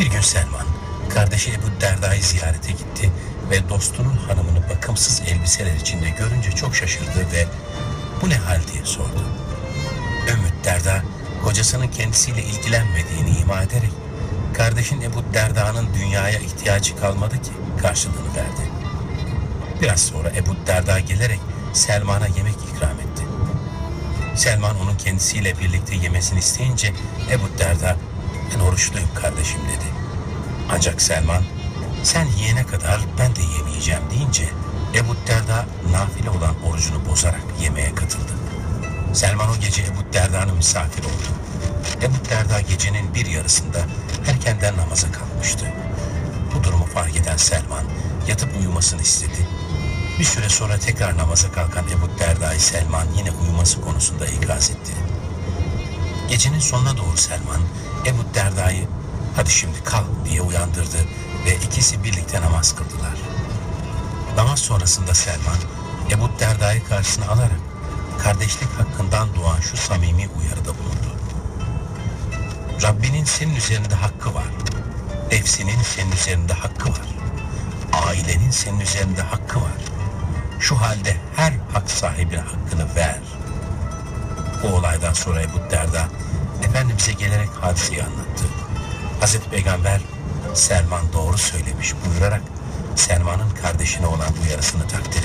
Bir gün Selman, kardeşi Ebu Derda'yı ziyarete gitti ve dostunun hanımını bakımsız elbiseler içinde görünce çok şaşırdı ve bu ne hal diye sordu. Ümmü Derda, kocasının kendisiyle ilgilenmediğini ima ederek, kardeşin Ebu Derda'nın dünyaya ihtiyacı kalmadı ki karşılığını verdi. Biraz sonra Ebu Derda gelerek Selman'a yemek ikram etti. Selman onun kendisiyle birlikte yemesini isteyince Ebu Derda ben oruçluyum kardeşim dedi. Ancak Selman sen yiyene kadar ben de yemeyeceğim deyince Ebu Derda nafile olan orucunu bozarak yemeğe katıldı. Selman o gece Ebu Derda'nın misafiri oldu. Ebu Derda gecenin bir yarısında erkenden namaza kalkmıştı. Bu durumu fark eden Selman yatıp uyumasını istedi. Bir süre sonra tekrar namaza kalkan Ebu Derda'yı Selman yine uyuması konusunda ikaz etti. Gecenin sonuna doğru Selman Ebu Derda'yı hadi şimdi kalk diye uyandırdı ve ikisi birlikte namaz kıldılar. Namaz sonrasında Selman Ebu Derda'yı karşısına alarak kardeşlik hakkından doğan şu samimi uyarıda bulundu. Rabbinin senin üzerinde hakkı var. Nefsinin senin üzerinde hakkı var. Ailenin senin üzerinde hakkı var. Şu halde her hak sahibine hakkını ver. Bu olaydan sonra Ebu Derda Efendimiz'e gelerek hadiseyi anlattı. Hazreti Peygamber Selman doğru söylemiş buyurarak Selman'ın kardeşine olan uyarısını takdir.